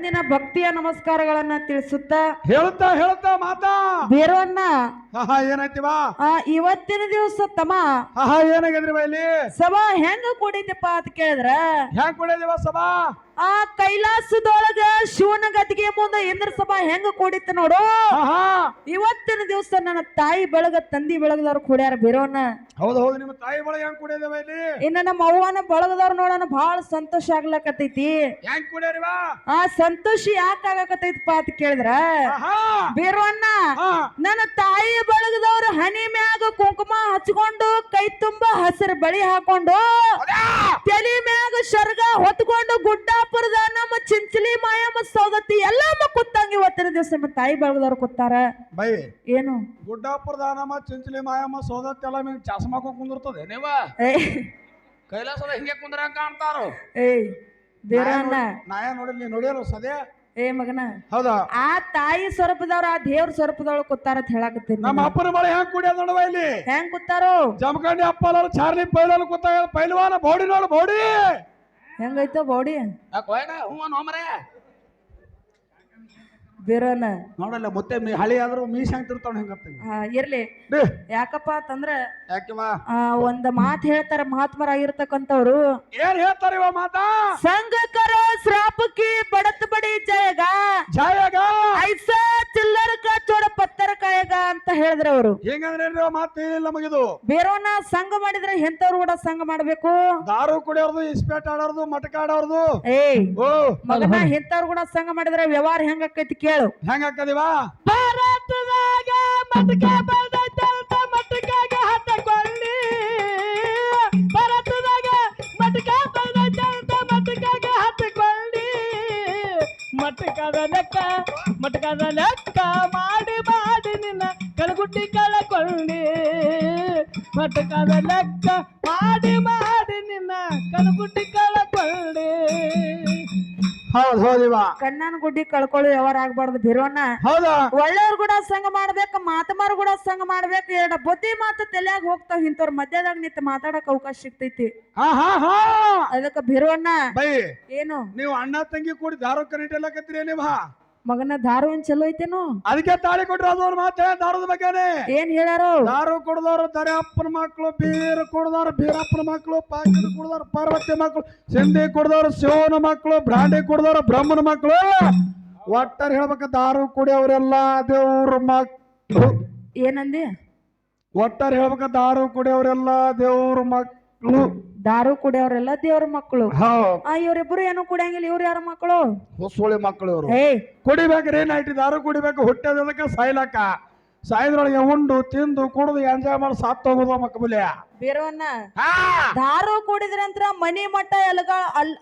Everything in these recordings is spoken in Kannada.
ಇಂದಿನ ಭಕ್ತಿಯ ನಮಸ್ಕಾರಗಳನ್ನ ತಿಳಿಸುತ್ತ ಹೇಳುತ್ತಾ ಹೇಳುತ್ತಾ ಮಾತಾ. ಬೇರವನ್ನ ಆಹಾ ಆ, ಇವತ್ತಿನ ದಿವಸ ತಮ್ಮ ಆಹಾ ಏನಾಗಿದ್ರಿ ಇಲ್ಲಿ? ಸಭಾ ಹೆಂಗ ಕೂಡಿದ್ಯಪ್ಪ ಅಂತ ಕೇಳಿದ್ರ ಹೆಂಗ್ ಕೂಡಿದ್ಯವ ಸಭಾ? ಆ ಕೈಲಾಸದೊಳಗ ಶಿವನ ಗದ್ದಿಗೆ ಮುಂದೆ ಇಂದ್ರ ಸಭಾ ಹೆಂಗ ಕೂಡಿತ್ತು ನೋಡು. ಇವತ್ತಿನ ದಿವಸ ನನ್ನ ತಾಯಿ ಬೆಳಗ ತಂದಿ ಬೆಳಗದವ್ರು ಕೂಡ್ಯಾರ ಬಿರೋನ. ಹೌದು ಹೌದು ನಿಮ್ಮ ತಾಯಿ ಬೆಳಗ ಹೆಂಗ್ ಇಲ್ಲಿ? ಇನ್ನ ನಮ್ಮ ಅವ್ವನ ಬಳಗದವ್ರು ನೋಡೋಣ ಬಹಳ ಸಂತೋಷ ಆಗ್ಲಕತ್ತೈತಿ. ಹೆಂಗ್ ಕುಡಿಯರಿವ ಆ ಸಂತೋಷ ಯಾಕೆ ಆಗಾಕತ್ತೈತಪ್ಪ ಅಂತ ಕೇಳಿದ್ರ? ಹಾ ನನ್ನ ತಾಯಿ ಬಳಗದವ್ರು ಹನಿ ಮ್ಯಾಗ ಕುಂಕುಮ ಹಚ್ಕೊಂಡು ಕೈ ತುಂಬಾ ಹಸಿರು ಬಳಿ ಹಾಕೊಂಡು ತಲಿ ಮ್ಯಾಗ ಶರ್ಗ ಹೊತ್ಕೊಂಡು ಗುಡ್ಡಾಪುರದ ನಮ್ಮ ಚಿಂಚಲಿ ಮಾಯಮ್ಮ ಸೌದತ್ತಿ ಎಲ್ಲಮ್ಮ ಕೂತಂಗ ಇವತ್ತಿನ ದಿವಸ ನಮ್ಮ ತಾಯಿ ಬಳಗದವ್ರು ಕೂತಾರ. ಬೈ. ಏನು? ಗುಡ್ಡಾಪುರ ದಾನಮ್ಮ ಚಿಂಚಲಿ ಮಾಯಮ್ಮ ಸೋದತ್ತಿ ಎಲ್ಲ ನಿಮ್ಗೆ ಚಾಸ್ಮ ಹಾಕೊಂಡ್ ಕುಂದಿರ್ತದೆ ನೀವ? ಏಯ್ ಕೈಲಾಸದ ಹಿಂಗೆ ಕುಂದ್ರ ಕಾಣ್ತಾರು? ಏಯ್ ಬೇರನ್ನ ನಾ ನೋಡಿ ನೀ ನೋಡಿಯಲ್ಲ ಸದ್ಯ? ಏ ಮಗನ. ಹೌದಾ? ಆ ತಾಯಿ ಸ್ವರೂಪದವ್ರ ಆ ದೇವ್ರ ಸ್ವರೂಪದವ್ರು ಕೂತಾರ ಅಂತ ಹೇಳಕತ್ತೀನಿ ನಮ್ಮ ಅಪ್ಪನ ಮಳೆ ಹೆಂಗ್ ಕುಡಿಯೋದ್ ನೋಡುವ ಇಲ್ಲಿ? ಹೆಂಗ್ ಕೂತಾರೋ? ಜಮಖಂಡಿ ಅಪ್ಪ ಚಾರ್ಲಿ ಪೈಲಲ್ ಕೂತ ಪೈಲ್ವಾನ ಬೋಡಿ ನೋಡು ಬೋಡಿ! ಹೆಂಗೈತೋ ಬಾಡಿ? ಬೇರನ್ನ ನೋಡಲ್ಲ ಮತ್ತೆ ಮೀ ಹಳಿ ಆದ್ರೂ ಮೀಸ್ ಹೆಂಗ್ ತಿರ್ತಾವ ಆ, ಇರ್ಲಿ. ಯಾಕಪ್ಪ ಅಂತಂದ್ರೆ ಯಾಕೆವಾ ಆ, ಒಂದ್ ಮಾತ್ ಹೇಳ್ತಾರ ಮಹಾತ್ಮರಾಗಿರ್ತಕ್ಕಂಥವ್ರು. ಏನ್ ಹೇಳ್ತಾರ ಇವ ಮಾತಾ ಸಂಘಕರ ಅಂತ ಹೇಳಿದ್ರ ಅವರು ಹೆಂಗಂದ್ರೆ ಮಾತು ನಮಗಿದು. ಬೇರೋನ ಸಂಘ ಮಾಡಿದ್ರೆ ಎಂತವ್ರು ಕೂಡ ಸಂಘ ಮಾಡ್ಬೇಕು? ದಾರು ಕುಡಿಯೋರ್ದು ಇಸ್ಪೇಟ್ ಆಡೋರ್ದು ಮಟಕ ಆಡೋರ್ದು. ಏಯ್ ಓ. ಮಗನ ಎಂತವ್ರು ಕೂಡ ಸಂಘ ಮಾಡಿದ್ರೆ ವ್ಯವಹಾರ ಹೆಂಗ ಆಕೈತಿ ಕೇಳು. ಹೆಂಗ ಆಕದಿವಾ? ಭಾರತದಾಗ ಮಟಕ ಬೆಳ್ದೈತಂತ ಮಟಕಾಗ ಹತ್ತಕೊಳ್ಳಿ ಭಾರತದಾಗ ಮಟಕ ಬೆಳ್ದೈತಂತ ಮಟಕಾಗ ಹತ್ತಕೊಳ್ಳಿ ಮಟಕದ ಲೆಕ್ಕ ಮಟಕದ ಲೆಕ್ಕ. ಮಟಕದ ಲೆಕ್ಕ ಮಾಡಿ ಮಾಡಿ ನಿನ್ನ ಕಣ್ಗುಡ್ಡಿ ಕಳ್ಕೊಳ್ಳಿ ಹೌದು ಹೌದಿವ ಕಣ್ಣನ ಗುಡ್ಡಿ ಕಳ್ಕೊಳ್ಳಿ ವ್ಯವಹಾರ ಆಗ್ಬಾರ್ದು ಬಿರೋಣ ಹೌದಾ. ಒಳ್ಳೆಯವ್ರ ಕೂಡ ಸಂಘ ಮಾಡ್ಬೇಕು ಮಾತಮಾರು ಕೂಡ ಸಂಘ ಮಾಡ್ಬೇಕು ಎರಡು ಬುದ್ಧಿ ಮಾತು ತಲೆಯಾಗ ಹೋಗ್ತಾವ ಇಂಥವ್ರ ಮಧ್ಯದಾಗ ನಿಂತ ಮಾತಾಡಕ್ ಅವಕಾಶ ಸಿಗ್ತೈತಿ. ಹಾ ಹಾ ಹಾ. ಅದಕ್ಕ ಬಿರುವಣ್ಣ ಬೈ. ಏನು? ನೀವು ಅಣ್ಣ ತಂಗಿ ಕೂಡಿ ದಾರೋ ಕರೆಂಟ್ ಎಲ್ಲ ಕತ್ತೀರಿ ನೀವ. ಮಗನ ದಾರು ಒಂದ್ ಚಲೋ ಐತೇನು? ಅದಕ್ಕೆ ತಾಳಿ ಕೊಟ್ರು ಅದು ಮಾತೇ ದಾರದ ಬಗ್ಗೆನೆ. ಏನ್ ಹೇಳ್ಯಾರೋ ದಾರು ಕುಡ್ದವ್ರು ದರ್ಯಪ್ಪನ ಮಕ್ಕಳು ಬೀರ್ ಕುಡ್ದವ್ರು ಬೀರಪ್ಪನ ಮಕ್ಕಳು ಪಾಕಿನ ಕುಡ್ದವ್ರು ಪಾರ್ವತಿ ಮಕ್ಕಳು ಸಿಂಧಿ ಕುಡ್ದವ್ರು ಶಿವನ ಮಕ್ಕಳು ಬ್ರಾಂಡಿ ಕುಡ್ದವ್ರು ಬ್ರಹ್ಮನ ಮಕ್ಕಳು ಒಟ್ಟಾರೆ ಹೇಳ್ಬೇಕ ದಾರು ಕುಡಿಯೋರೆಲ್ಲ ದೇವ್ರ ಮಕ್ಕಳು ಏನಂದಿ? ಒಟ್ಟಾರೆ ಹೇಳ್ಬೇಕ ದಾರು ಕುಡಿಯೋರೆಲ್ಲ ದೇವ್ರ ಮಕ್ಕಳು ದಾರು ಕುಡಿಯೋರೆಲ್ಲ ದೇವ್ರ ಮಕ್ಕಳು. ಇವರಿಬ್ರು ಏನು ಕುಡಿಯಂಗಿಲ್ಲ ಇವ್ರು ಯಾರ ಮಕ್ಕಳು? ಹೊಸೋಳಿ ಮಕ್ಕಳು ಇವರು. ಕುಡಿಬೇಕ್ರಿ ನೈಟ್ ದಾರು ಕುಡಿಬೇಕು ಹುಟ್ಟೋದಕ್ಕೆ ಸಾಯ್ಲಕ್ಕ. ಸಾಯ್ದ್ರೊಳಗೆ ಉಂಡು ತಿಂದು ಕುಡಿದು ಎಂಜಾಯ್ ಮಾಡಿ ಸಾತ್ ಹೋಗೋದು ಮಕ್ಕಬುಲಿಯ. ಬೀರವನ್ನ ದಾರು ಕುಡಿದ್ರಂತ್ರ ಮನಿ ಮಟ್ಟ ಎಲ್ಗ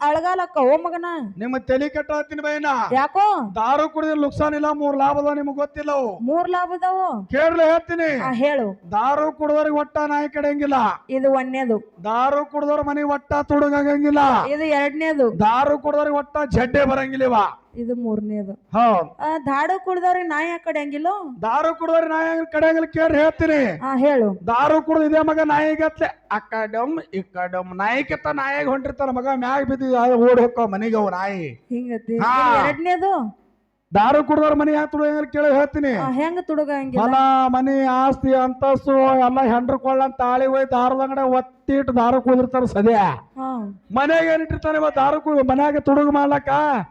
ಅಳಗಾಲಕ್ಕ ಓ ಮಗನ? ನಿಮ್ಮ ತಲೆ ಕೆಟ್ಟ ಹತ್ತಿನ ಬೈನ ಯಾಕೋ? ದಾರು ಕುಡಿದ್ರೆ ನುಕ್ಸಾನ್ ಇಲ್ಲ ಮೂರ್ ಲಾಭ ಅದಾವ ನಿಮ್ಗೆ ಗೊತ್ತಿಲ್ಲ ಮೂರ್ ಮೂರ್ ಲಾಭದವು ಕೇಳ್ರಿ ಹೇಳ್ತೀನಿ. ಹೇಳು. ದಾರು ಕುಡಿದವ್ರಿಗೆ ಒಟ್ಟ ನಾಯಿ ಕಡೆಯಂಗಿಲ್ಲ ಇದು ಒಂದನೇದು. ದಾರು ಕುಡಿದವ್ರ ಮನಿ ಒಟ್ಟ ತುಡುಗಂಗಿಲ್ಲ ಇದು ಎರಡನೇದು. ದಾರು ಕುಡಿದವ್ರಿಗೆ ಒಟ್ಟ ಜಡ್ಡೆ ಬರಂಗಿಲ್ಲವಾ. ಇವ ಇದು ಮೂರನೇದು. ದಾರು ಕುಡ್ದವ್ರಿಗೆ ನಾಯಿ ಆ ಕಡೆ ಹಂಗಿಲ್ಲ ದಾರು ಕುಡ್ದವ್ರಿಗೆ ನಾಯಿ ಕಡೆಯಂಗಿಲ್ಲ ಕೇಳಿ ಹೇಳ್ತೀನಿ. ಆ ಹೇಳು. ದಾರು ಕುಡ್ದು ಇದೇ ಮಗ ನಾಯಿಗತ್ಲೆ ಆ ಕಡಮ್ ಈ ಕಡಮ್ ನಾಯಿಕೆತ್ತ ನಾಯಿಗೆ ಹೊಂಟಿರ್ತಾರ ಮಗ ಮ್ಯಾಗ ಬಿದ್ದು ಓಡಿ ಹೋಕ್ಕವ ಮನೆಗೆ ಅವ ನಾಯಿ. ಹಿಂಗತಿ. ಹಾ. ಎರಡನೇದು? ದಾರು ಕುಡ್ದವ್ರ ಮನೆ ಯಾಕೆ ತುಳಿಯಂಗಿಲ್ಲ ಕೇಳಿ ಹೇಳ್ತೀನಿ. ಹೆಂಗ ತುಡುಗ ಹಂಗಿಲ್ಲ? ಹೊಲ ಮನಿ ಆಸ್ತಿ ಅಂತಸ್ತು ಎಲ್ಲ ಹೆಂಡ್ರು ಕೊಳ್ಳಂತ ತಾಳಿ ಹೋಯ್ ದಾರದ ಅಂಗಡಿ ಒತ್ತಿಟ್ಟು ದಾರು ಕುಡಿದಿರ್ತಾರ ಸದ್ಯ. ಹಾ. ಮನೆಗೆ ಏನಿಟ್ಟಿರ್ತಾನೆ ಇವ ದಾರು ಕುಡಿ ಮನ್ಯಾಗ ತುಡುಗ ಮಾಡ್ಲಕ್ಕ?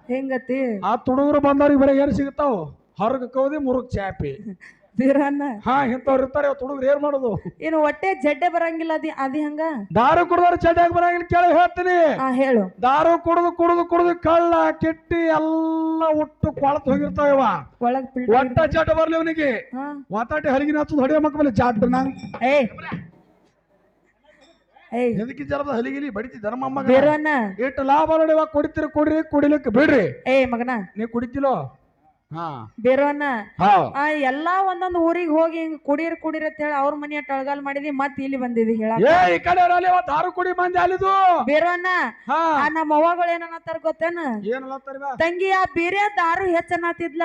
ಹೆಂಗತಿ? ಆ ತುಡುಗರು ಬಂದವ್ರಿಗೆ ಬರೀ ಏನ್ ಸಿಗ್ತಾವ ಹೊರಗ ಕೌದಿ ಮುರುಗ್ ಚಾಪಿ. ಬೀರನ್ನ ಹಾ ಇಂಥವ್ರು ಇರ್ತಾರೆ ಹುಡುಗ್ರು ಏನ್ ಮಾಡೋದು? ಏನು ಒಟ್ಟೆ ಜಡ್ಡೆ ಬರಂಗಿಲ್ಲ ಅದಿ ಅದಿ ಹಂಗ? ದಾರು ಕುಡಿದವ್ರು ಚಡ್ಡಾಗ ಬರಂಗಿಲ್ಲ ಕೇಳಿ ಹೇಳ್ತೀನಿ. ಹಾ ಹೇಳು. ದಾರು ಕುಡಿದು ಕುಡಿದು ಕುಡಿದು ಕಳ್ಳ ಕೆಟ್ಟಿ ಎಲ್ಲ ಒಟ್ಟು ಕೊಳತ್ ಹೋಗಿರ್ತಾವ ಇವ. ಒಳಗ್ ಫಿಲ್ಟರ್ ಒಟ್ಟ ಚಟ ಬರ್ಲಿ ಅವನಿಗೆ. ಹಾ. ಹರಿಗಿನ ಹಚ್ಚದು ಹೊಡೆಯ ಮಕ್ಕ ಮೇಲೆ ಜಾಟ್ ನಂಗ್ ಏಯ್ ಎದಕ್ಕೆ ಜರದ ಹಲಿಗಿಲಿ ಬಡಿತಿ ಧರ್ಮಮ್ಮ ಬೀರನ್ನ ಎಷ್ಟು ಲಾಭ ನೋಡಿ ಇವಾಗ ಕುಡಿತೀರಿ ಕುಡ್ರಿ ಕುಡಿಲಿಕ್ಕೆ ಬಿಡ್ರಿ. ಏಯ್ ಮಗನ. ನೀವ್ ಕುಡಿತಿಲೋ? ಹಾ. ಆ ಎಲ್ಲಾ ಒಂದೊಂದ್ ಊರಿಗೆ ಹೋಗಿ ಹಿಂಗ್ ಕುಡೀರ್ ಕುಡೀರ್ ಅಂತ ಹೇಳಿ ಅವ್ರ ಮನೆಯ ಟಳಗಾಲ್ ಮಾಡಿದಿ ಮತ್ ಇಲ್ಲಿ ಬಂದಿದಿ ಹೇಳ ಏ ಈ ಕಡೆ ಇರಲಿ ಇವ ದಾರು ಕುಡಿ ಮಂದಿ ಅಲ್ಲಿದು. ಆ ನಮ್ಮ ಅವ್ವಗಳು ಏನನ್ನತ್ತಾರ ಗೊತ್ತೇನ? ತಂಗಿ ಆ ಬೇರೆ ದಾರು ಹೆಚ್ಚನ್ನತ್ತಿದ್ಲ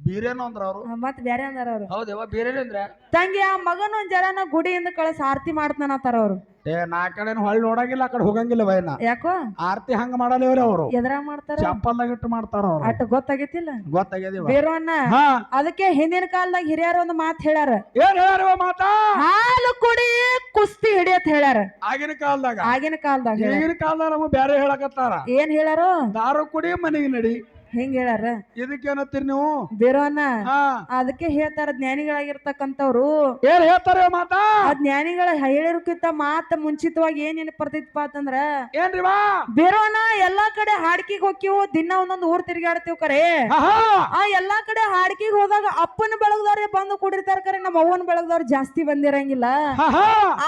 ಬೀರೇನು ಅಂದ್ರ ಅವ್ರು. ಮತ್ ಬ್ಯಾರೆ ಅಂದಾರ ಅವ್ರು. ಹೌದೇವ ಬೀರೇನು ಅಂದ್ರೆ? ತಂಗಿ ಆ ಮಗನ ಜರನ ಗುಡಿಯಿಂದ ಕಳಸ ಆರತಿ ಮಾಡ್ತಾನತ್ತಾರ ಅವ್ರು. ಏ ನಾ ಕಡೆನ ಕಡೆ ಹೊಳ್ಳಿ ನೋಡಂಗಿಲ್ಲ ಆ ಕಡೆ ಹೋಗಂಗಿಲ್ಲ ಬೈನ ಯಾಕೋ? ಆರತಿ ಹಂಗ ಮಾಡಲೇವ್ರಿ ಅವರು. ಎದ್ರಾಗ ಮಾಡ್ತಾರ? ಚಪ್ಪಲ್ದಾಗ ಇಟ್ಟು ಮಾಡ್ತಾರ ಅವ್ರು. ಅಟ್ ಗೊತ್ತಾಗೈತಿಲ್ಲ? ಗೊತ್ತಾಗ್ಯದಿವ ಬೇರೋನ್ನ ಹಾ. ಅದಕ್ಕೆ ಹಿಂದಿನ ಕಾಲದಾಗ ಹಿರಿಯರು ಒಂದು ಮಾತು ಹೇಳ್ಯಾರ. ಏನ್ ಹೇಳ್ಯಾರವ ಮಾತಾ? ಹಾಲು ಕುಡಿ ಕುಸ್ತಿ ಹಿಡಿಯತ್ ಹೇಳ್ಯಾರ. ಆಗಿನ ಕಾಲದಾಗ. ಆಗಿನ ಕಾಲದಾಗ ಹೇಳ್ಯಾರ. ಈಗಿನ ಕಾಲದಾಗ ನಮಗ್ ಬ್ಯಾರೆ ಹೇಳಕತ್ತಾರ. ಏನ್ ಹೇಳಾರು ದಾರು ಕುಡಿ ಮನೆಗೆ ನಡಿ. ಹೆಂಗ್ ಹೇಳ್ಯಾರ? ಇದಕ್ಕೇನತ್ತೀರಿ ನೀವು? ಬೇರೋನ್ನ ಹಾ. ಅದಕ್ಕೆ ಹೇಳ್ತಾರ ಜ್ಞಾನಿಗಳಾಗಿರ್ತಕ್ಕಂಥವ್ರು. ಏನ್ ಹೇಳ್ತಾರ ಮಾತಾ? ಆ ಜ್ಞಾನಿಗಳ ಹೇಳಿರೋಕ್ಕಿಂತ ಮಾತ ಮುಂಚಿತವಾಗಿ ಏನ್ ನೆನಪ್ ಬರ್ತೈತಿಪ್ಪ ಅಂತಂದ್ರ ಏನ್ರಿ ವಾ ಬೇರೋನ ಎಲ್ಲಾ ಕಡೆ ಹಾಡ್ಕಿಗ್ ಹೋಕಿವು ದಿನ ಒಂದೊಂದ್ ಊರ್ ತಿರ್ಗಾಡ್ತೀವ್ ಕರೆ. ಆ ಎಲ್ಲಾ ಕಡೆ ಹಾಡ್ಕಿಗ್ ಹೋದಾಗ ಅಪ್ಪನ ಬೆಳಗ್ದವ್ರೆ ಬಂದು ಕುಡಿರ್ತಾರ ಕರೆ ನಮ್ಮ ಅವ್ವನ ಬೆಳಗ್ದವ್ರು ಜಾಸ್ತಿ ಬಂದಿರಂಗಿಲ್ಲ.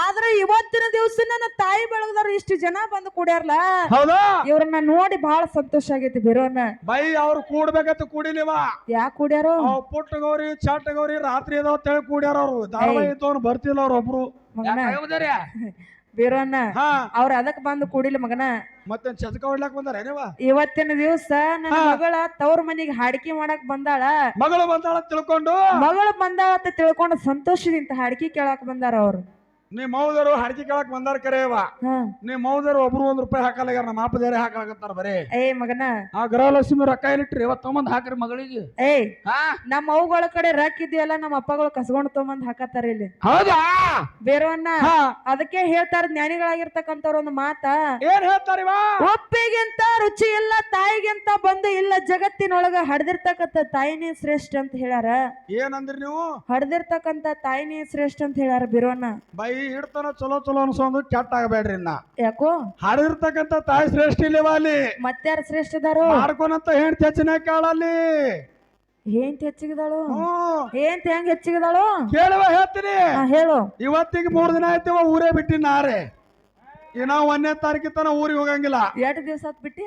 ಆದ್ರೆ ಇವತ್ತಿನ ದಿವಸ ನನ್ನ ತಾಯಿ ಬೆಳಗ್ದವ್ರು ಇಷ್ಟು ಜನ ಬಂದು ಕುಡಿಯಾರ್ಲ? ಹೌದಾ? ಇವ್ರನ್ನ ನೋಡಿ ಬಹಳ ಸಂತೋಷ ಆಗೈತಿ ಬಿರೋನ ಬೈ ಅವ್ರು ಕೂಡ್ಬೇಕಂತ ಕೂಡಿಲಿವ ಯಾಕೆ ಕೂಡ್ಯಾರ? ಅವ್ ಪುಟ್ಟ ಗೌರಿ ಚಟ್ಟ ಗೌರಿ ರಾತ್ರಿ ಅದಾವ ಅಂತ ಹೇಳಿ ಕೂಡ್ಯಾರ ಅವ್ರು. ಧಾರಾವಾಹಿ ಇದ್ದವ್ರು ಬರ್ತಿಲ್ಲ ಅವ್ರ ಒಬ್ರು. ಮಗನ. ಬಿರೋನ ಹಾ. ಅವ್ರ ಅದಕ್ ಬಂದು ಕುಡಿಲಿ ಮಗನ. ಮತ್ತೆ ಚದಕ ಹೊಡ್ಲಾಕ್ ಬಂದಾರ ನೀವ? ಇವತ್ತಿನ ದಿವಸ ನನ್ನ ಮಗಳ ತವ್ರ ಮನಿಗೆ ಹಾಡಿಕೆ ಮಾಡಕ್ ಬಂದಾಳ. ಮಗಳು ಬಂದಾಳ ತಿಳ್ಕೊಂಡು? ಮಗಳು ಬಂದಾಳ ಅಂತ ತಿಳ್ಕೊಂಡು ಸಂತೋಷದಿಂದ ಹಾಡಿಕೆ ಕೇಳಾಕ್ ಬಂದಾರ ಅವ್ರು. ನಿಮ್ ಮೌದರು ಹರಕೆ ಕೇಳಕ್ ಬಂದಾರ ಕರೆಯವ ನಿಮ್ಮ ನಿಮ್ ಮೌದರು ಒಬ್ರು ಒಂದ್ ರೂಪಾಯಿ ಹಾಕಲಾಗ್ಯಾರ ನಮ್ಮ ಅಪ್ಪದೇರೆ ಹಾಕಲಾಗತ್ತಾರ ಬರೇ. ಏ ಮಗನ. ಆ ಗೃಹಲಕ್ಷ್ಮಿ ರೊಕ್ಕ ಏನಿಟ್ರಿ ಇವತ್ ತಗೊಂಬಂದ್ ಹಾಕ್ರಿ ಮಗಳಿಗೆ. ಏ ನಮ್ಮ ಅವುಗಳ ಕಡೆ ರೊಕ್ಕ ಇದೆಯಲ್ಲ ನಮ್ಮ ಅಪ್ಪಗಳು ಕಸ್ಕೊಂಡ್ ತಗೊಂಬಂದ್ ಹಾಕತ್ತಾರ ಇಲ್ಲಿ. ಹೌದಾ? ಬೇರವನ್ನ ಹಾ. ಅದಕ್ಕೆ ಹೇಳ್ತಾರ ಜ್ಞಾನಿಗಳಾಗಿರ್ತಕ್ಕಂಥವ್ರ ಒಂದು ಮಾತ. ಏನ್ ಹೇಳ್ತಾರ ಉಪ್ಪಿಗಿಂತ ರುಚಿ ಇಲ್ಲ ತಾಯಿಗಿಂತ ಬಂದು ಇಲ್ಲ ಜಗತ್ತಿನೊಳಗ ಹಡ್ದಿರ್ತಕ್ಕಂತ ತಾಯಿನೇ ಶ್ರೇಷ್ಠ ಅಂತ ಹೇಳ್ಯಾರ. ಏನಂದ್ರಿ ನೀವು? ಹಡ್ದಿರ್ತಕ್ಕಂಥ ತಾಯಿನೇ ಶ್ರೇಷ್ಠ ಅಂತ ಹೇಳ್ಯಾರ ಬಿರೋನ ಬೈ ಹಿಡ್ತಾನ ಚಲೋ ಚಲೋ ಅನ್ಸೋದು ಕೆಟ್ಟ ಆಗಬೇಡ್ರಿ ನಾ ಯಾಕೋ? ಹಾಡಿರ್ತಕ್ಕಂಥ ತಾಯಿ ಶ್ರೇಷ್ಠ ಇಲ್ಲಿ ಅಲ್ಲಿ? ಮತ್ತಾರ ಶ್ರೇಷ್ಠ ಅದಾರೋ ಮಾಡ್ಕೊನಂತ ಹೆಂಡ್ತಿ ಹೆಚ್ಚಿನ ಕಾಳಲ್ಲಿ. ಏಂತ ಹೆಚ್ಚಿಗಿದಾಳು? ಹ್ಮ್ ಏಂತ ಹೆಂಗ್ ಹೆಚ್ಚಿಗಿದಾಳು? ಕೇಳುವ ಹೇಳ್ತೀನಿ. ಹಾ ಹೇಳು. ಇವತ್ತಿಗೆ ಮೂರ್ ದಿನ ಆಯ್ತಿವ ಊರೇ ಬಿಟ್ಟಿನ ನಾರೆ. ಇನ್ನ ಒಂದನೇ ತಾರೀಕಿನ ತನ ಊರಿಗೆ ಹೋಗಂಗಿಲ್ಲ. ಎರಡು ದಿವಸ ಬಿಟ್ಟಿ?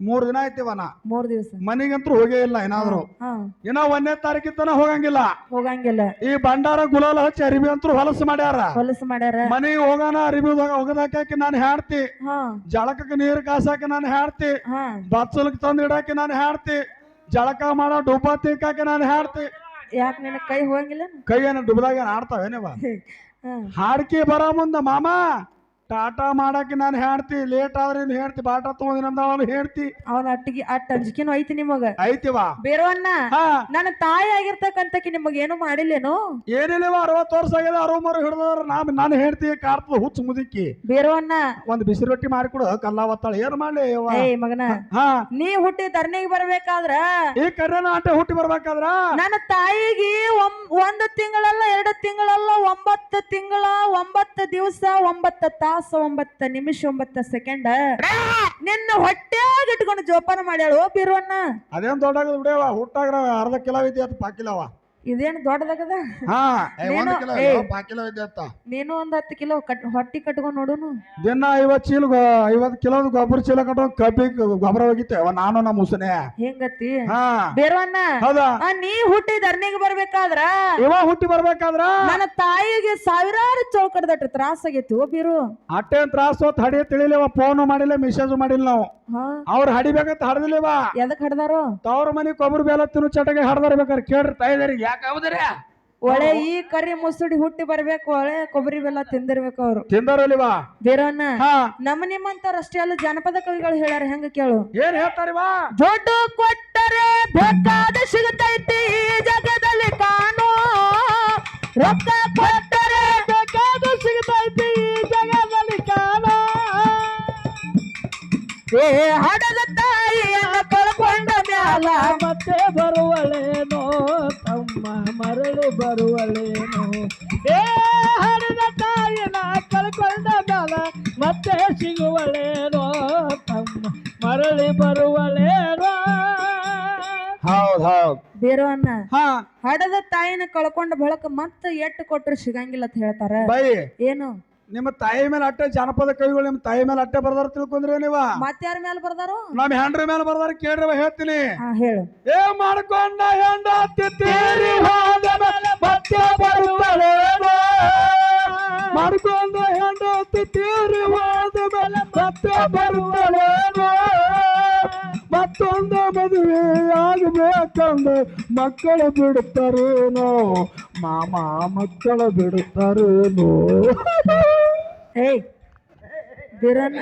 ಮೂರ್ ದಿನ ಆಯ್ತಿವ ನಾ ಮೂರ್ ದಿವಸ. ಮನೆಗಂತೂ ಹೋಗೇ ಇಲ್ಲ ಏನಾದ್ರು. ಏನೋ ಇನ್ನ ಒಂದನೇ ಹೋಗಂಗಿಲ್ಲ. ಹೋಗಂಗಿಲ್ಲ. ಈ ಭಂಡಾರ ಗುಲಾಲ ಹಚ್ಚಿ ಅರಿಬಿ ಅಂತೂ ಹೊಲಸು ಮಾಡ್ಯಾರ. ಹೊಲಸು ಮಾಡ್ಯಾರ. ಮನಿಗೆ ಹೋಗೋಣ ಅರಿಬಿ ಹೋಗದಾಕಿ ನಾನು ಹಾಡ್ತಿ ಹಾ. ಜಳಕಕ್ಕೆ ನೀರು ಕಾಸಾಕಿ ನಾನು ಹಾಡ್ತಿ ಹಾ. ಬಚ್ಚಲಕ್ಕೆ ತಂದು ಇಡಾಕಿ ನಾನು ಹಾಡ್ತಿ ಜಳಕ ಮಾಡೋ ಡುಬ್ಬ ತಿಕ್ಕಾಕಿ ನಾನು ಹಾಡ್ತಿ ಯಾಕೆ ನಿನ್ನ ಕೈ ಹೋಗಂಗಿಲ್ಲ? ಕೈ ಏನ ಡುಬ್ದಾಗ ಆಡ್ತಾವೇನವ ಹಾ. ಹಾಡ್ಕಿ ಬರೋ ಮುಂದ ಮಾಮ. ಟಾಟಾ ಮಾಡಾಕ ನಾನು ಹೇಳ್ತಿ ಲೇಟ್ ಆದ್ರೆ ಹೇಳ್ತಿ ಬಾಟ ತಗೊಂಡಿ ಅವನು ಹೇಳ್ತಿ. ಅವನ ಅಟ್ಟಿಗೆ ಅಟ್ಟ ಅಂಜಿಕೆನು ಐತಿ ನಿಮಗ. ಐತಿವ? ಬೇರವನ್ನ ಹಾ. ನನ್ನ ತಾಯಿ ಆಗಿರ್ತಕ್ಕಂತಕಿ ನಿಮಗ ಏನು ಮಾಡಿಲ್ಲೇನು? ಏನಿಲ್ಲವ ಅರವತ್ತು ವರ್ಷ ಆಗಿದೆ ಅರವ ಮರು ಹಿಡಿದ್ರ ನಾನು ನಾನು ಹೇಳ್ತಿ ಕಾರ್ತದ ಹುಚ್ಚು ಮುದುಕಿ. ಬೇರವನ್ನ ಒಂದ್ ಬಿಸಿ ರೊಟ್ಟಿ ಮಾಡಿಕೊಡು ಕಲ್ಲಾವತ್ತಾಳ ಏನ್ ಮಾಡ್ಲಿ ಯವ್ವ ಮಗನ ಹಾ ನೀ ಹುಟ್ಟಿ ಧರಣಿಗೆ ಬರ್ಬೇಕಾದ್ರ? ಈ ಕರ್ಯನ ಆಟ ಹುಟ್ಟಿ ಬರ್ಬೇಕಾದ್ರ? ನನ್ನ ತಾಯಿಗೆ ಒಂದು ತಿಂಗಳಲ್ಲ ಎರಡು ತಿಂಗಳಲ್ಲ ಒಂಬತ್ತು ತಿಂಗಳ ಒಂಬತ್ತು ದಿವಸ ಒಂಬತ್ತು ತಾಸ ಒಂಬತ್ತ ನಿಮಿಷ ಒಂಬತ್ತ ಸೆಕೆಂಡ್ ನಿನ್ನ ಹೊಟ್ಟೆಯಾಗ ಇಟ್ಕೊಂಡು ಜೋಪಾನ ಮಾಡ್ಯಾಳು ಬಿರುವನ್ನ ಅದೇನ್ ದೊಡ್ಡ ಬಿಡವ ಹುಟ್ಟಾಗ್ರ ಅರ್ಧ ಕಿಲೋ ಐತಿ ಅದು ಪಾಕಿಲವ ಇದೇನು ದೊಡ್ಡದಾಗದ? ಹಾ. ಏ, ಒಂದ್ ನೀನು- ಕಿಲೋ ಏ. ಪಾಕಿಲೋ ವಿದ್ಯಾರ್ಥ ನೀನು ಒಂದ್ ಹತ್ತು ಕಿಲೋ ಕಟ್ ಹೊಟ್ಟಿ ಕಟ್ಕೊಂಡ್ ನೋಡುನು? ದಿನ ಐವತ್ ಚೀಲ ಗೊ- ಐವತ್ ಕಿಲೋ ಗೊಬ್ಬರ ಚೀಲ ಕಟ್ಟೋ ಕಬ್ಬಿ ಗೊಬ್ಬರ ಹೋಗಿತ್ತೆ ನಾನು ನಮ್ಮ ಮುಸನೆ. ಹೆಂಗತಿ ಹಾ. ಬೇರವನ್ನ ಹೌದಾ? ಆ, ನೀ ಹುಟ್ಟಿ ಧರ್ನಿಗೆ ಬರ್ಬೇಕಾದ್ರ? ಇವ ಹುಟ್ಟಿ ಬರ್ಬೇಕಾದ್ರ? ನನ್ನ ತಾಯಿಗೆ ಸಾವಿರಾರು ಚೌಕಡ್ದಟ್ಟ ತ್ರಾಸ ಆಗೈತಿ ಓ ಬೀರು. ಅಟ್ಟೆ ತ್ರಾಸ ಹೊತ್ತು ಹಡಿ ತಿಳಿಲಿವ ಫೋನ್ ಮಾಡಿಲ್ಲ ಮೆಸೇಜ್ ಮಾಡಿಲ್ಲ ನಾವು. ಹಾ. ಅವ್ರು ಹಡಿಬೇಕಂತ ಹಡದಿಲ್ಲವ ಎದಕ್ ಹಡ್ದಾರೋ? ತವ್ರ ಮನಿ ಕೊಬ್ಬರಿ ಬೇಲ ತಿನ್ನು ಚಟಗೆ ಹಡ್ದಾರ್ಬೇಕಾರೆ ಕೇಳ್ರಿ ತಾಯಿದಾರಿ ಒಳ್ಳೆ ಈ ಕರಿ ಮುಸುಡಿ ಹುಟ್ಟಿ ಬರ್ಬೇಕು ಒಳ್ಳೆ ಕೊಬ್ಬರಿ ಬೆಲ್ಲ ತಿಂದಿರ್ಬೇಕು ಅವ್ರು. ತಿಂದಿರಲಿವಾ ಬೇರವನ್ನ ಹಾ. ನಮ್ಮ ನಿಮ್ಮಂತವ್ರು ಅಷ್ಟೇ ಅಲ್ಲ ಜನಪದ ಕವಿಗಳು ಹೇಳ್ಯಾರ ಹೆಂಗ ಕೇಳು. ಏನ್ ಹೇಳ್ತಾರಿವಾ? ದುಡ್ಡು ಕೊಟ್ಟರೆ ಬೇಕಾದ ಸಿಗುತ್ತೈತಿ ಈ ಜಗದಲ್ಲಿ ಕಾಣು. ರೊಕ್ಕ ಕೊಟ್ಟರೆ ಬೇಕಾದ ಸಿಗುತ್ತೈತಿ ಈ ಜಗದಲ್ಲಿ ಕಾಣು. ಏ ಹಡದ ತಾಯಿಯನ್ನ ಕಳ್ಕೊಂಡ ಮ್ಯಾಲ ಮತ್ತೆ ಬರುವಳೇ. ಮರಳಿ ಬರುವಳೇನು? ಏ ಹರಿದ ತಾಯಿನ ಕಳ್ಕೊಂಡ ಬಲ ಮತ್ತೆ ಸಿಗುವಳೇನೋ? ತಮ್ಮ ಮರಳಿ ಬರುವಳೇನೋ? ಹೌದ್ ಹೌದ್. ಬೇರವನ್ನ ಹಾ. ಹಡದ ತಾಯಿನ ಕಳ್ಕೊಂಡ ಬಳಕ ಮತ್ತೆ ಎಟ್ಟು ಕೊಟ್ರು ಸಿಗಂಗಿಲ್ಲ ಅಂತ ಹೇಳ್ತಾರ. ಬೈ. ಏನು? ನಿಮ್ಮ ತಾಯಿ ಮೇಲೆ ಅಟ್ಟೆ ಜಾನಪದ ಕವಿಗಳು ನಿಮ್ಮ ತಾಯಿ ಮೇಲೆ ಅಟ್ಟೆ ಬರ್ದಾರ ತಿಳ್ಕೊಂಡ್ರಿ ನೀವ? ಮತ್ತಾರ ಮೇಲೆ ಬರ್ದಾರು? ನಮ್ಮ ಹೆಂಡ್ರಿ ಮೇಲೆ ಬರ್ದಾರ ಕೇಳ್ರಿ ಹೇಳ್ತೀನಿ. ಹೇಳು. ಏ ಮಾಡ್ಕೊಂಡ ಹೆಂಡ ತಿತ್ತೀರಿ ಹೋದ ಮತ್ತೆ ಬರುವಳೇನೋ ಮಾಡ್ಕೊಂಡ ಹೆಂಡ ತಿತ್ತೀರಿ ಹೋದ ಮೇಲೆ ಮತ್ತೆ ಮತ್ತೆ ಮತ್ತೊಂದು ಮದುವೆ ಆಗಬೇಕಂದ ಮಕ್ಕಳು ಬಿಡುತ್ತಾರೇನೋ? ಮಾಮ ಮಕ್ಕಳು ಬಿಡುತ್ತಾರೇನೋ? ಏಯ್ ಬಿರಣ್ಣ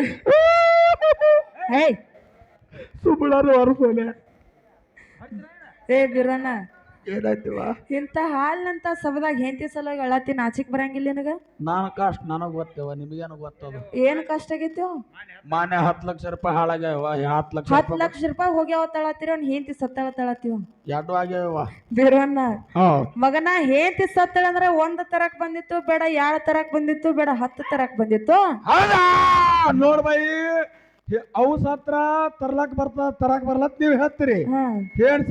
ಏಯ್ ಸುಮ್ಮಳರು ಹೊರಸೋಲೆ ಏ ಬಿರಣ್ಣ ಏನಾಯ್ತಿವ ಇಂಥ ಹಾಲ್ನಂತ ಸಬದಾಗ ಹೆಂಡತಿ ಸಲುವಾಗಿ ಅಳತಿ ನಾಚಿಕ್ ಬರಂಗಿಲ್ಲ ನಿನಗ? ನಾನು ಕಷ್ಟ ನನಗೆ ಗೊತ್ತೇವ ನಿಮಗೇನು ಗೊತ್ತದು? ಏನ್ ಕಷ್ಟ ಆಗೈತಿ ಮಾನ್ಯ ಹತ್ತು ಲಕ್ಷ ರೂಪಾಯಿ ಹಾಳಾಗ್ಯಾವ ಹತ್ತು ಲಕ್ಷ ಹತ್ತು ರೂಪಾಯಿ ಲಕ್ಷ ರೂಪಾಯಿ ಹೋಗ್ಯಾವ ತಳತ್ತೀರಿ ಅವ್ನ ಹೆಂಡತಿ ಸತ್ತಳ ತಳತ್ತೀವ ಎರಡು ಆಗ್ಯಾವ. ಹೌದು ಮಗನ ಹೆಂಡತಿ ಸತ್ತಳ ಅಂದ್ರೆ ಒಂದ್ ತರಕ್ ಬಂದಿತ್ತು ಬೇಡ ಎರಡ್ ತರಕ್ ಬಂದಿತ್ತು ಬೇಡ ಹತ್ತು ತರಕ್ ಬಂದಿತ್ತು. ಹೌದಾ? ನೋಡ್ ಬೈ ಅವು ಸತ್ರ ತರ್ಲಾಕ್ ಬರ್ತಾ ತರಕ್ ಬರ್ಲತ್ ನೀವ್ ಹೇಳ್ತೀರಿ. ಹ್ಮ್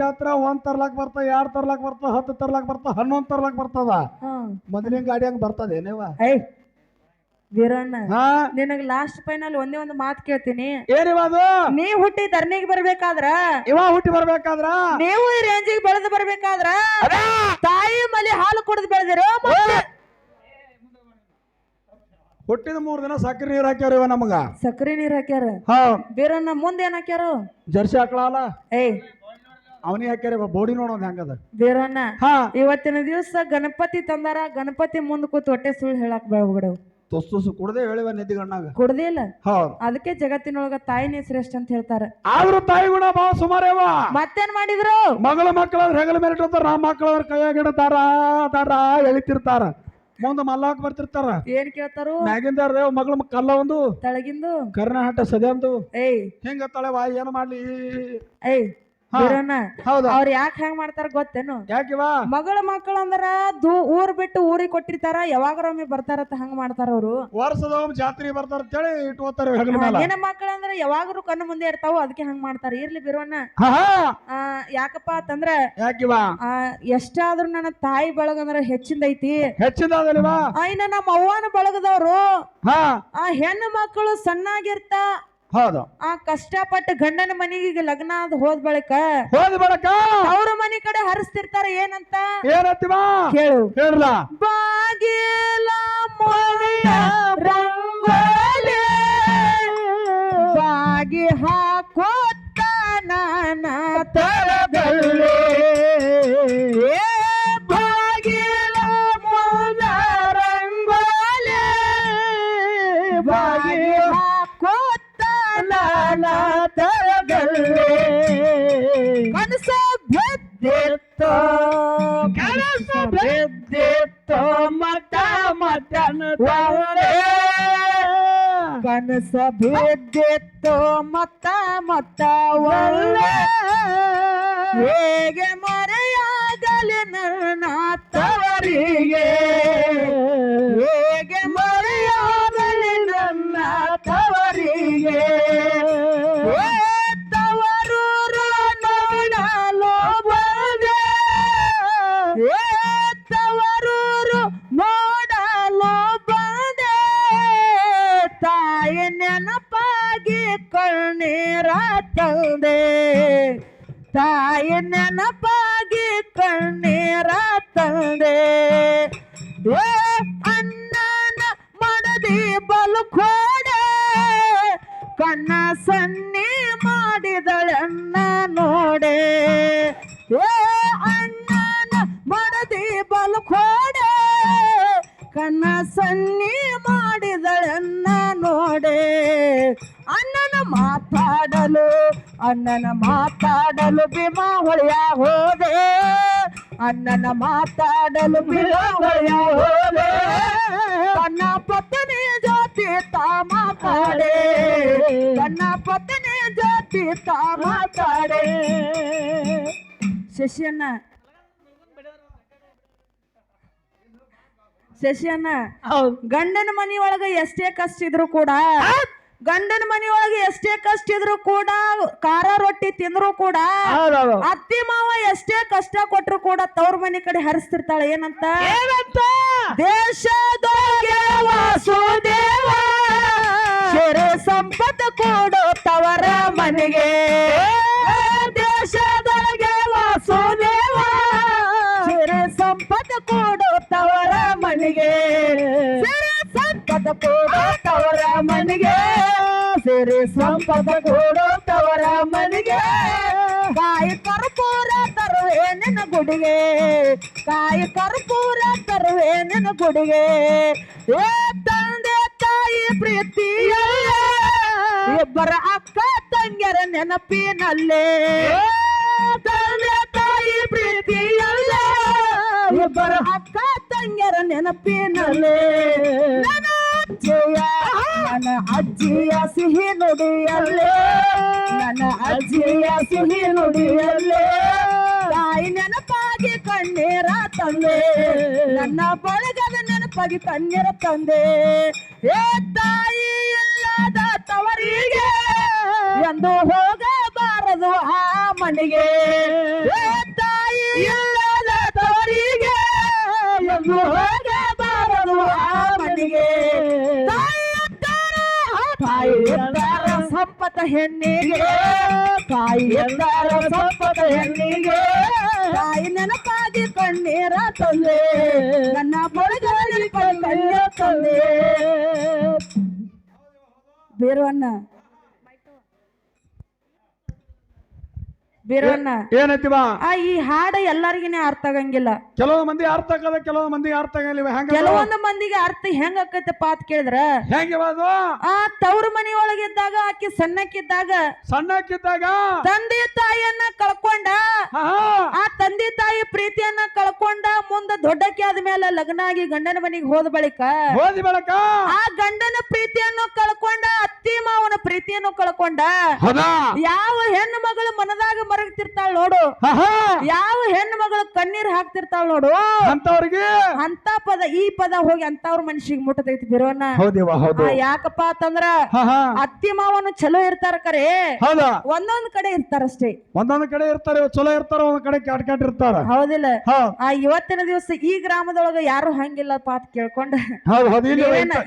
ಹತ್ರ ಒಂದ್ ತರ್ಲಾಕ್ ಬರ್ತ ಎರಡ್ ತರ್ಲಾಕ್ ಬರ್ತ ಹತ್ತು ತರ್ಲಾಕ್ ಬರ್ತ ಹನ್ನೊಂದ್ ತರ್ಲಾಕ್ ಬರ್ತದ. ಮೊದಲಿನ ಗಾಡಿ ಹಂಗ ಬರ್ತದ ಏನೇವ ಏಯ್ ವೀರಣ್ಣ ಹಾ. ನಿನಗ್ ಲಾಸ್ಟ್ ಫೈನಲ್ ಒಂದೇ ಒಂದು ಮಾತು ಕೇಳ್ತೀನಿ. ಏನಿವಾದು ನೀ ಹುಟ್ಟಿ ಧರ್ಮಿಗೆ ಬರ್ಬೇಕಾದ್ರ? ಇವ ಹುಟ್ಟಿ ಬರ್ಬೇಕಾದ್ರ? ನೀವು ಈ ರೇಂಜಿಗೆ ಬೆಳೆದು ಬರ್ಬೇಕಾದ್ರ? ತಾಯಿ ಮಲಿ ಹಾಲು ಕುಡಿದು ಬೆಳೆದಿರೋ ಹುಟ್ಟಿದ ಮೂರ್ ದಿನ ಸಕ್ಕರೆ ನೀರ್ ಹಾಕ್ಯಾರ ಇವ ನಮಗ. ಸಕ್ರಿ ನೀರ್ ಹಾಕ್ಯಾರ? ಹಾ. ಬೀರಣ್ಣ ಮುಂದೆ ಏನ್ ಹಾಕ್ಯಾರ? ಜರ್ಸಿ ಹಾಕ್ಲಾಲ? ಏಯ್ ಅವನಿ ಹಾಕ್ಯಾರ ಇವ ಬೋಡಿ ನೋಡೋದ್ ಹೆಂಗದ ಬೇರನ್ನ? ಹಾ. ಇವತ್ತಿನ ದಿವಸ ಗಣಪತಿ ತಂದಾರ ಗಣಪತಿ ಮುಂದ್ ಕೂತ್ ಹೊಟ್ಟೆ ಸುಳ್ಳು ಹೇಳಕ್ ಬೇಡ. ತುಸ್ ತುಸು ಕುಡ್ದೆ ಹೇಳಿವ ನಿದ್ದಿ ಗಣ್ಣಾಗ ಹೌದ್ ಅದಕ್ಕೆ ಜಗತ್ತಿನೊಳಗ ತಾಯಿನೇ ಶ್ರೇಷ್ಠ ಅಂತ ಹೇಳ್ತಾರೆ. ಆದ್ರೂ ತಾಯಿ ಗುಣ ಬಾಳ ಸುಮಾರೇವ ಮತ್ತೇನ್ ಮಾಡಿದ್ರು? ಮಗಳ ಮಕ್ಕಳ ಹೆಗಲ ಮೇಲೆ ಇಟ್ಟಿರ್ತಾರ ಆ ಮಕ್ಕಳಾದ್ರ ಕೈಯಾಗ ಇಡ್ತಾರ ದಾರ ಎಳಿತಿರ್ತಾರ. ಮುಂದೆ ಮಲ್ಲಾಕ್ ಬರ್ತಿರ್ತಾರ. ಏನ್ ಕೇಳ್ತಾರು? ಮ್ಯಾಗಿಂದ ಮಗಳ ಕಲ್ಲ ಒಂದು ತಳಗಿಂದು? ಕರ್ನಾಟ ಸದ್ಯಂದು ಏಯ್. ಹಿಂಗ ತಳೆವ ಏನು ಮಾಡ್ಲಿ? ಏಯ್. ಅವ್ರ ಯಾಕೆ ಹೆಂಗ್ ಮಾಡ್ತಾರ ಗೊತ್ತೇನು? ಮಗಳ ಮಕ್ಕಳ ಅಂದ್ರ ದೂ ಊರ್ ಬಿಟ್ಟು ಊರಿಗೆ ಕೊಟ್ಟಿರ್ತಾರ ಯಾವಾಗರೊಮ್ಮೆ ಬರ್ತಾರತ್ತ ಹಂಗ ಮಾಡ್ತಾರ ಅವ್ರು. ವರ್ಷದ ಜಾತ್ರೆ ಬರ್ತಾರ ಅಂತೇಳಿ ಇಟ್ಕೋತಾರ ಹೆಗಲ ಮಕ್ಕಳ ಏನ ಮಕ್ಕಳು ಅಂದ್ರ ಯಾವಾಗ್ರು ಕಣ್ಣು ಮುಂದೆ ಇರ್ತಾವ ಅದಕ್ಕೆ ಹಂಗ ಮಾಡ್ತಾರ. ಇರ್ಲಿ ಬಿರೋಣ ಯಾಕಪ್ಪ ಅಂತಂದ್ರ ಎಷ್ಟಾದ್ರೂ ನನ್ನ ತಾಯಿ ಬಳಗ ಅಂದ್ರ ಹೆಚ್ಚಿಂದ ಐತಿ. ಇನ್ನ ನಮ್ಮ ಅವ್ವನ ಬಳಗದವ್ರು. ಆ ಹೆಣ್ಣು ಮಕ್ಕಳು ಸಣ್ಣಾಗಿರ್ತ ಹೌದು. ಆ ಕಷ್ಟಪಟ್ಟು ಗಂಡನ ಮನೆಗೆ ಲಗ್ನ ಆದ ಹೋದ ಬಳಿಕ ಹೋದ ಬಳಿಕ ಅವ್ರ ಮನೆ ಕಡೆ ಹರಿಸ್ತಿರ್ತಾರ ಏನಂತ? ಏನತ್ತಿವ ಕೇಳು. ಕೇಳಲ್ಲ ಬಾಗಿಲ ಮೊಳೆಯ ರಂಗೋಲಿ ಬಾಗಿ ಹಾಕೋತ್ತ ನಾನ ತರದಲ್ಲೇ ನಾನ ತರದಲ್ಲೇ ಕನಸ ಬೆದ್ದಿತ್ತು ಕನಸ ಬೆದ್ದಿತ್ತು ಮತ ಮತನ ಕನಸ ಬಿದ್ದಿತ್ತು ಮತ್ತ ಮತ್ತ ಒಳ್ಳೆ ಹೇಗೆ ಮರೆಯಾಗಲಿ ನನ್ನ ತವರಿಗೆ ತಾಯಿ ನೆನಪಾಗಿ ಕಣ್ಣೀರ ತಂದೆ. ಏ, ಅಣ್ಣನ ಮಡದಿ ಬಲು ಕೋಡೆ. ಕಣ್ಣ ಸನ್ನಿ ಮಾಡಿದಳನ್ನ ನೋಡೆ. ಏ, ಅಣ್ಣನ ಮಡದಿ ಬಲು ಕೋಡೆ. ಕಣ್ಣ ಸನ್ನಿ ಮಾಡಿದಳನ್ನ ನೋಡೆ. ಅಣ್ಣನ ಮಾತಾಡಲು ಅಣ್ಣನ ಮಾತಾಡಲು ಭೀಮಾ ಹೊಳೆಯ ಹೋದೆ. ಅಣ್ಣನ ಮಾತಾಡಲು ಭೀಮಾ ಹೊಳೆಯ ಹೋದೆ. ತನ್ನ ಪತ್ನಿ ಜಾತಿ ತಾ ಮಾತಾಡೆ. ತನ್ನ ಪತ್ನಿ ಜಾತಿ ತಾ ಮಾತಾಡೆ. ಶಶಿಯನ್ನ ಶಶಿಯನ್ನ ಗಂಡನ ಮನಿಯೊಳಗ ಎಷ್ಟೇ ಕಷ್ಟ ಇದ್ರು ಕೂಡ ಗಂಡನ ಮನೆಯೊಳಗೆ ಎಷ್ಟೇ ಕಷ್ಟ ಇದ್ರು ಕೂಡ ಖಾರ ರೊಟ್ಟಿ ತಿಂದ್ರು ಕೂಡ ಹೌದೌದು. ಅತ್ತಿ ಮಾವ ಎಷ್ಟೇ ಕಷ್ಟ ಕೊಟ್ರು ಕೂಡ ತವ್ರ ಮನೆ ಕಡೆ ಹರಿಸ್ತಿರ್ತಾಳೆ. ಏನಂತ? ಏನಂತ? ದೇಶದೊಳಗೆ ವಾಸುದೇವ ಸಂಪತ್ತು ಕೊಡು ತವರ ಮನೆಗೆ. ದೇಶದೊಳಗೆ ವಾಸುದೇವ ಸಿರಿ ಸಂಪತ್ತು ಕೊಡು ತವರ ಮನೆಗೆ. ಕೊಡು ತವರ ಮನೆಗೆ. ಸಿರಿ ಸಂಪದ ಕೊಡು ತವರ ಮನೆಗೆ. ಕಾಯಿ ಕರ್ಪೂರ ತರುವೆ ನಿನ್ನ ಗುಡಿಗೆ. ಕಾಯಿ ಕರ್ಪೂರ ತರುವೆ ನಿನ್ನ ಗುಡಿಗೆ. ಏ ತಂದೆ, ತಾಯಿ ಪ್ರೀತಿಯ ಇಬ್ಬರ ಅಕ್ಕ ತಂಗಿಯರ ನೆನಪಿನಲ್ಲೇ. ತಂದೆ, ತಾಯಿ, ಪ್ರೀತಿಯಲ್ಲ. ಇಬ್ಬರ ಅಕ್ಕ ತಂಗಿಯರ ನೆನಪಿನಲ್ಲೇ. ಅಜ್ಜಿಯ, ನನ್ನ ಅಜ್ಜಿಯ ಸಿಹಿ ನುಡಿಯಲ್ಲೇ. ನನ್ನ ಅಜ್ಜಿಯ ಸಿಹಿ ನುಡಿಯಲ್ಲೇ. ತಾಯಿ ನೆನಪಾಗಿ ಕಣ್ಣೀರ ತಂದೆ. ನನ್ನ ಬಳಗದ ನೆನಪಾಗಿ ಕಣ್ಣೀರ ತಂದೆ. ಏ ತಾಯಿ, ಇಲ್ಲದ ತವರಿಗೆ, ಎಂದು ಹೋಗಬಾರದು ಆ ಮನೆಗೆ. ಹೆಣ್ಣಿಗೆ ತಾಯಿ ಎಂದಾರ ಸಂಪತ ಹೆಣ್ಣಿಗೆ ತಾಯಿ ನೆನಪಾಗಿ ಕಣ್ಣೀರ ತಂದೆ. ನನ್ನ ಬಳಗದಲ್ಲಿ ಕಣ್ಣೀರ ತಂದೆ. ಬೇರವನ್ನ ಏನೈತಿವ ಆ ಈ ಹಾಡ ಎಲ್ಲರಿಗಿನೇ ಅರ್ಥ ಆಗಂಗಿಲ್ಲ. ಕೆಲವು ಮಂದಿ ಅರ್ಥ ಆಗದ ಕೆಲವು ಮಂದಿ ಅರ್ಥ ಆಗಲಿ ಹೆಂಗ ಕೆಲವೊಂದು ಮಂದಿಗೆ ಅರ್ಥ ಹೆಂಗ ಆಕೈತಪ್ಪ ಪಾತ್ ಕೇಳಿದ್ರ? ಹೆಂಗಿವ ಅದು? ಆ ತವ್ರ ಮನೆಯೊಳಗಿದ್ದಾಗ ಆಕಿ ಸಣ್ಣಕ್ಕಿದ್ದಾಗ ಸಣ್ಣಕ್ಕಿದ್ದಾಗ? ತಂದೆ ತಾಯಿಯನ್ನ ಕಳ್ಕೊಂಡ ಆ ತಂದೆ ತಾಯಿ ಪ್ರೀತಿಯನ್ನ ಕಳ್ಕೊಂಡ ಮುಂದ ದೊಡ್ಡಕ್ಕೆ ಆದ್ಮೇಲೆ ಲಗ್ನ ಆಗಿ ಗಂಡನ ಮನೆಗೆ ಹೋದ ಬಳಿಕ ಹೋದಿ ಬಳಿಕ? ಆ ಗಂಡನ ಪ್ರೀತಿಯನ್ನು ಕಳ್ಕೊಂಡ ಅತ್ತಿ ಮಾವನ ಪ್ರೀತಿಯನ್ನು ಕಳ್ಕೊಂಡ ಯಾವ ಹೆಣ್ಣು ಮಗಳು ಮನದಾಗ ಮರಗ್ತಿರ್ತಾಳ ನೋಡು. ಯಾವ ಹೆಣ್ಣು ಮಗಳು ಕಣ್ಣೀರ್ ಹಾಕ್ತಿರ್ತಾಳ ನೋಡು. ಅಂತವ್ರಿಗೆ ಅಂತ ಪದ ಈ ಪದ ಹೋಗಿ ಅಂತವ್ರ ಮನುಷ್ಯಗ್ ಮುಟ್ಟತೈತಿ ಬಿರೋನ ಯಾಕಪ್ಪ ಅಂತಂದ್ರ ಅತ್ತಿ ಮಾವನು ಚಲೋ ಇರ್ತಾರ ಕರೆ. ಒಂದೊಂದ್ ಕಡೆ ಇರ್ತಾರಷ್ಟೇ ಒಂದೊಂದ್ ಕಡೆ ಇರ್ತಾರೆ ಚಲೋ ಇರ್ತಾರ ಒಂದ್ ಕಡೆ ಕೆಟ್ಟ ಕೆಟ್ಟ ಇರ್ತಾರ? ಹೌದಿಲ್ಲ. ಆ ಇವತ್ತಿನ ದಿವಸ ಈ ಗ್ರಾಮದೊಳಗ ಯಾರು ಹಂಗಿಲ್ಲಪ್ಪ ಪಾತ್ ಕೇಳ್ಕೊಂಡ.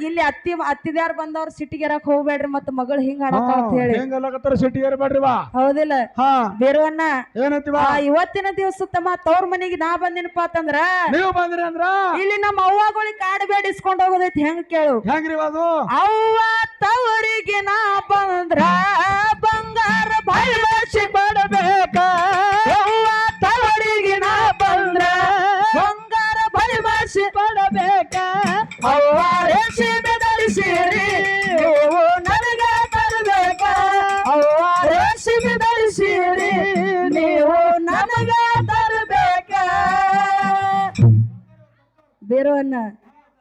ಇಲ್ಲಿ ಅತ್ತಿ ಅತ್ತಿದ್ಯಾರ ಬಂದವ್ರ ಸಿಟಿಗೆರಕ್ ಹೋಗ್ಬೇಡ್ರಿ ಮತ್ತ ಮಗಳು ಹಿಂಗ ಅಂತ ಹೇಳಿ. ಹೌದಿಲ್ಲ. ಹಾ. ಏನೈತಿವ? ಆ ಇವತ್ತಿನ ದಿವಸ ತಮ್ಮ ತವ್ರ ಮನೆಗೆ ನಾ ಬಂದಿನಪ್ಪ ಅಂತಂದ್ರ ನೀವು ಬಂದ್ರಿ ಅಂದ್ರ? ಇಲ್ಲಿ ನಮ್ಮ ಅವ್ವಗಳಿಗೆ ಕಾಡು ಬೇಡಿಸ್ಕೊಂಡು ಹೋಗೋದೈತಿ ಹೆಂಗ್ ಕೇಳು? ಹೆಂಗ್ರಿ ಅದು? ಅವ್ವ ತವರಿಗೆ ನಾ ಬಂದ್ರ ಬಂಗಾರ ಬಾಯಿ ಬಡಬೇಕ ಅವ್ವ ತವರಿಗೆ ನಾ ಬಂದ್ರ ಬಂಗಾರ ಬಾಯಿ ಕೊಡಬೇಕ. ಅವ್ವ ಬೇರೋನ್ನ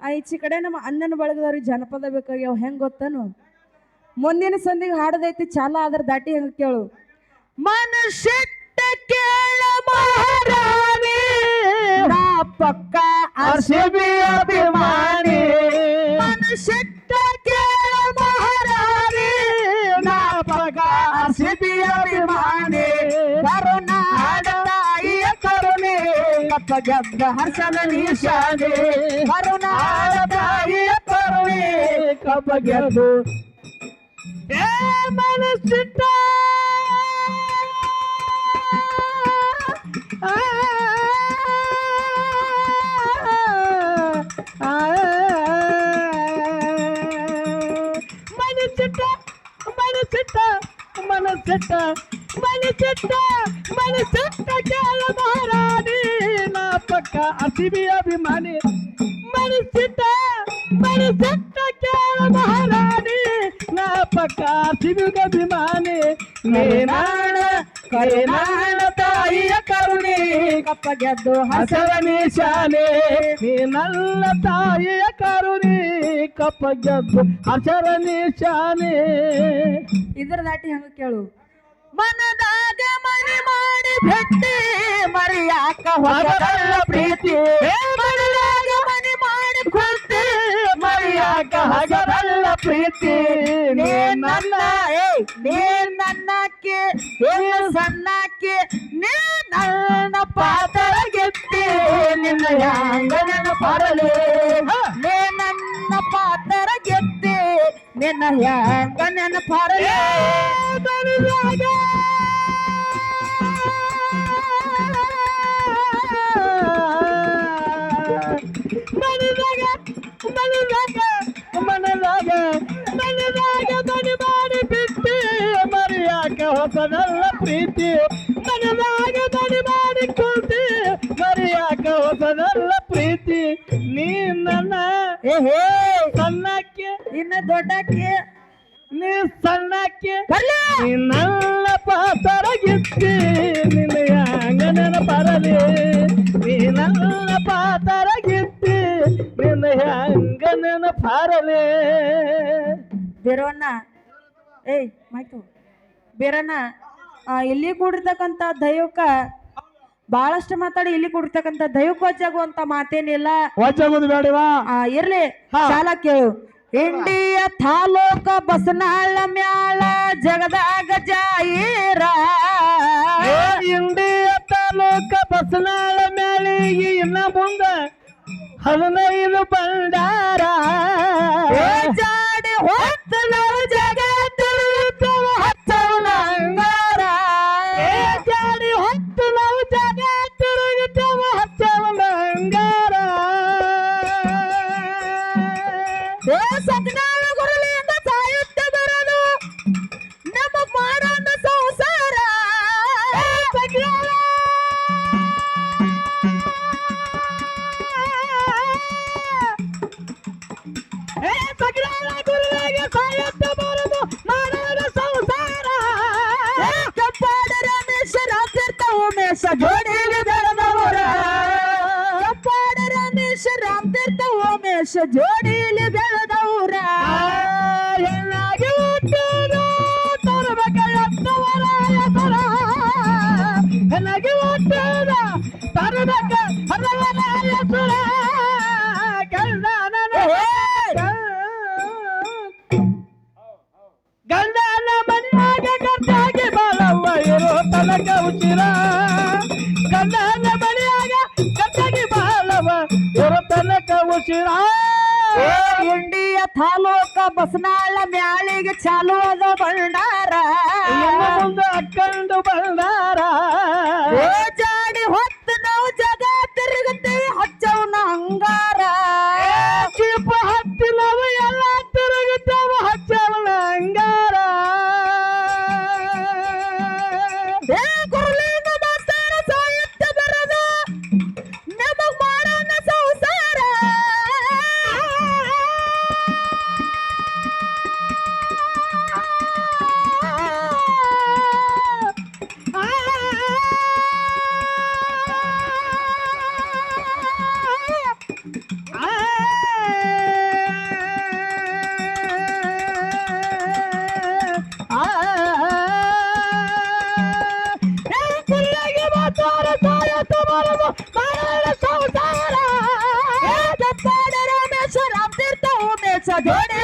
ಆ ಈಚೆ ಕಡೆ ನಮ್ಮ ಅಣ್ಣನ ಬಳಗದವ್ರಿಗೆ ಜನಪದ ಬೇಕಾಗ್ಯಾವ ಹೆಂಗ್ ಗೊತ್ತನು? ಮುಂದಿನ ಸಂದಿಗೆ ಹಾಡದೈತಿ, ಚಾಲ ಆದ್ರೆ ದಾಟಿ ಹೆಂಗ ಕೇಳು. ಮನುಷ್ಯಟ್ಟ ಕೇಳ ಮಹಾರಾಣಿ, ನಾ ಪಕ್ಕ ಅರ್ಸಿಬಿ ಅಭಿಮಾನಿ. ಮನುಷ್ಯಟ್ಟ ಕೇಳ ಮಹಾರಾಣಿ, ನಾ ಪಕ್ಕ ಅರ್ಸಿಬಿ ಅಭಿಮಾನಿ. ಕಪ್ಪ ಗೆದ್ದ ಹರ್ಷನ ನಿಶಾನೆ ಕರುನಾಡ ತಾಯಿಯ ಕರುಣೆ ಕಪ್ಪ ಗೆದ್ದು ಏ ಮನಸ್ಸಿಟ್ಟ ಆ, ಆ, ಮನಸ್ಸಿಟ್ಟ ಮನಸ್ಸಿಟ್ಟ ಮನಸ್ಸಿಟ್ಟ ಮನಸ್ಸಿಟ್ಟ ಮನಸ್ಸಿಟ್ಟ ಕೇಳ ಮಹಾರಾಣಿ ನಾ ಅಸಿಬಿ ಅಭಿಮಾನಿ. ಮನಸ್ಸಿಟ್ಟ ಮನಸ್ಸಿಟ್ಟ ಕೇಳ ಮಹಾರಾಣಿ. ನಾ ಪಕ್ಕ ಹಸಿಬಿ ಅಭಿಮಾನಿ. ನೇನಾಣ ಕರೆನಾಣ ತಾಯಿಯ ಕರುಣೆ. ಕಪ್ಪ ಗೆದ್ದು ಹಸರ ನಿಶಾನೆ ನೀನಲ್ಲ ತಾಯಿಯ ಕರುಣೆ. ಕಪ್ಪ ಗೆದ್ದು ಹಸರ ನಿಶಾನೆ ಇದ್ರ ದಾಟಿ ಹಂಗ ಕೇಳು. ಮನದಾಗ ಮನೆ ಮಾಡಿ ಭಟ್ಟಿ ಮರಿಯಾಕ ಹೊರಗಲ್ಲ ಪ್ರೀತಿ. ಮನದಾಗ ಮನೆ ಮಾಡಿ ಕೊಡ್ತಿ ಮರಿಯಾಕ ಹಗರಲ್ಲ ಪ್ರೀತಿ. ನೀ ನನ್ನ ಏ ನೀ ನನ್ನಕ್ಕೆ ಏನು ಸಣ್ಣಕ್ಕೆ ನೀ ನನ್ನ ಪಾತ್ರ ಗೆತ್ತಿ ನಿನ್ನ ಯಾಂಗ ನೆನಪರಲಿ ನೀ ನನ್ನ ಪಾತ್ರ ನಿನ್ನ ಯಾಂಗ ನೆನಪರಲಿ ಬರುವಾಗ ಮನದಾಗ ಮನದಾಗ ಮನೆ ಮಾಡಿ ಪ್ರೀತಿ ಕುಂತಿ ಮರಿಯಾಕ ಹೊಸನಲ್ಲ ಪ್ರೀತಿ ನೀ ನನ್ನ ಏ ಸಣ್ಣಕ್ಕೆ ಇನ್ನ ದೊಡ್ಡಕ್ಕೆ ನೀ ಸಣ್ಣಕ್ಕೆ ನಿನ್ನ ಪಾತರಗಿತ್ತಿ ನಿನ್ನ ಅಂಗನನ ಪರಲಿ. ನೀ ನನ್ನ ಪಾತರಗಿತ್ತಿ ನಿನ್ನ ಅಂಗನನ ಪರಲಿ. ಬೇರವನ್ನ ಏಯ್ ಮಾಯ್ತು. ಬೇರಣ್ಣ ಇಲ್ಲಿ ಕೂಡಿರ್ತಕ್ಕಂಥ ದೈವಕ್ಕ ಬಹಳಷ್ಟು ಮಾತಾಡಿ ಇಲ್ಲಿ ಕೂಡಿರ್ತಕ್ಕಂಥ ದೈವಕ್ಕೆ ವಜ್ಜಾಗುವಂತ ಮಾತೇನಿಲ್ಲ. ವಜ್ಜಾಗೋದು ಬೇಡವಾ? ಆ, ಇರ್ಲಿ. ಸಾಲ ಕೇಳು. ಇಂಡಿಯ ತಾಲೂಕ ಬಸನಾಳ ಮ್ಯಾಳ ಜಗದಾಗ ಜಾಯಿರ ಇಂಡಿಯ ತಾಲೂಕ ಬಸನಾಳ ಮ್ಯಾಲಿಗೆ ಇನ್ನ ಮುಂದ ಹದಿನೈದು ಬಂಡಾರ. ಜಾಡಿ ಹೊತ್ತ ರಮೇಶ ರಾಮತೀರ್ಥ ಉಮೇಶ ಜೋಡಿಲಿ ಬೆಳೆದವರ ಎಲ್ಲಾಗಿ ಹುಟ್ಟುದು ತರಬೇಕ ಎತ್ತವರ ಎತ್ತರ ಎಲ್ಲಾಗಿ ಹುಟ್ಟುದ ತರಬೇಕ ಹರವರ ಎತ್ತರ ಗಂಡನ ಗಂಡನ ಮನೆಯಾಗ ಗಂಡಾಗಿ ಬಾಳವ್ವ ಇರೋ ತನಕ ಉಚಿರ. ಏ ಇಂಡಿಯ ತಾಲೂಕ ಬಸನಾಳ ಮ್ಯಾಳಿಗೆ ಚಾಲು ಅದ ಇನ್ನು ಅಕ್ಕಂಡು ಬಂದಾರ Adore it!